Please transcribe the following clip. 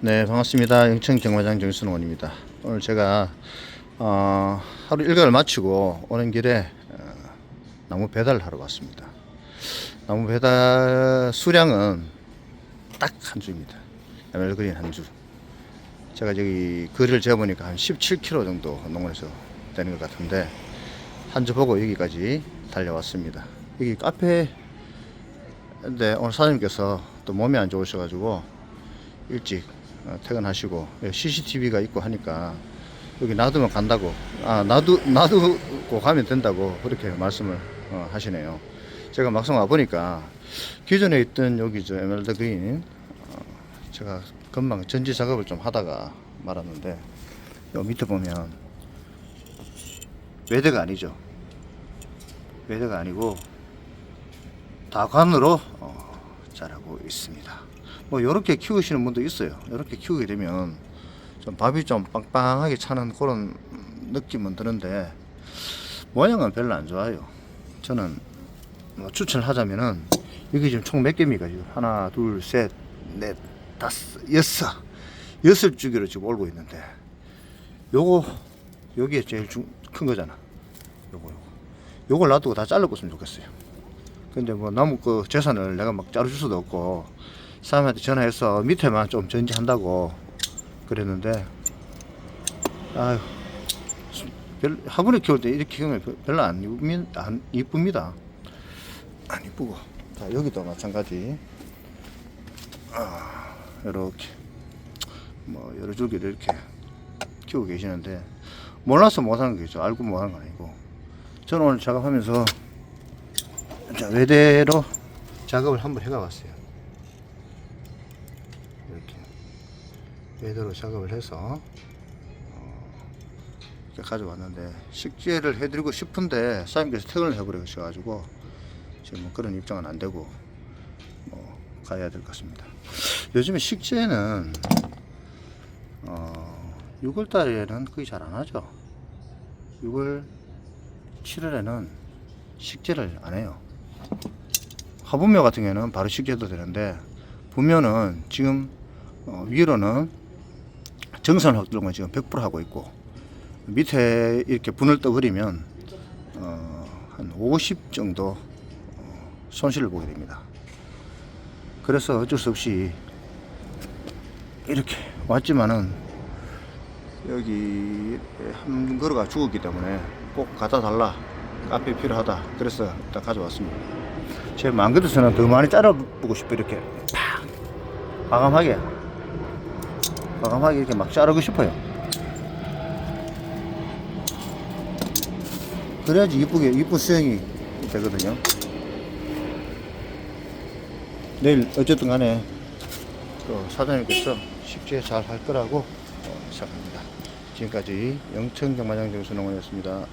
네, 반갑습니다. 영천 경마장 정순원입니다. 오늘 제가 어, 하루 일과를 마치고 오는 길에 어, 나무 배달을 하러 왔습니다. 나무 배달 수량은 딱 한 주입니다. 에멜그린 한 주. 제가 저기 거리를 재보니까 한 17km 정도 농원에서 되는 것 같은데 한 주 보고 여기까지 달려왔습니다. 여기 카페인데 오늘 사장님께서 또 몸이 안 좋으셔가지고 일찍 어, 퇴근하시고 CCTV가 있고 하니까 여기 놔두면 간다고 아 놔두 놔두고 가면 된다고 그렇게 말씀을 어, 하시네요. 제가 막상 와 보니까 기존에 있던 여기 저 에메랄드 그린 어, 제가 금방 전지 작업을 좀 하다가 말았는데 요 밑에 보면 외대가 아니죠. 외대가 아니고 다관으로 어, 자라고 있습니다. 뭐 이렇게 키우시는 분도 있어요. 이렇게 키우게 되면 좀 밥이 좀 빵빵하게 차는 그런 느낌은 드는데 모양은 별로 안 좋아요. 저는 뭐 추천하자면은 여기 지금 총 몇 개입니까 지금 하나 둘 셋 넷 다섯 여섯 여섯 주기로 지금 올고 있는데 요거 여기에 제일 중, 큰 거잖아. 요거 요거 요걸 놔두고 다 잘라봤으면 좋겠어요. 근데 뭐 나무 그 재산을 내가 막 자르줄 수도 없고 사람한테 전화해서 밑에만 좀 전지한다고 그랬는데 아유 별 화분에 키울 때 이렇게 키우면 별- 별로 안, 이쁘미, 안 이쁩니다. 안 이쁘고. 자 여기도 마찬가지. 아, 이렇게. 뭐 여러 줄기를 이렇게 키우고 계시는데 몰라서 못하는 거죠. 알고 못하는 건 아니고. 저는 오늘 작업하면서 자, 외대로 작업을 한번 해가 봤어요. 이렇게 외대로 작업을 해서 어, 이렇게 가져왔는데 식재를 해드리고 싶은데 사장님께서 퇴근을 해버리셔가지고 지금 뭐 그런 입장은 안 되고 뭐 가야 될 것 같습니다. 요즘에 식재는 어, 6월 달에는 거의 잘 안 하죠. 6월 7월에는 식재를 안 해요. 화분묘 같은 경우는 바로 식재도 되는데 분묘는 지금 어, 위로는 정선 확동을 지금 100% 하고 있고 밑에 이렇게 분을 떠버리면 어, 한 50 정도 어, 손실을 보게 됩니다. 그래서 어쩔 수 없이 이렇게 왔지만은 여기 한 그루가 죽었기 때문에 꼭 갖다 달라. 카페 필요하다. 그래서 딱 가져왔습니다. 제 마음 같아서는 더 많이 자르고 싶어 이렇게. 팍! 과감하게 과감하게 이렇게 막 자르고 싶어요. 그래야지 이쁘게 이쁜 수영이 되거든요. 내일 어쨌든 간에 또 사장님께서 식재 잘할 거라고 어, 생각합니다. 지금까지 영천경마장 정순홍원이었습니다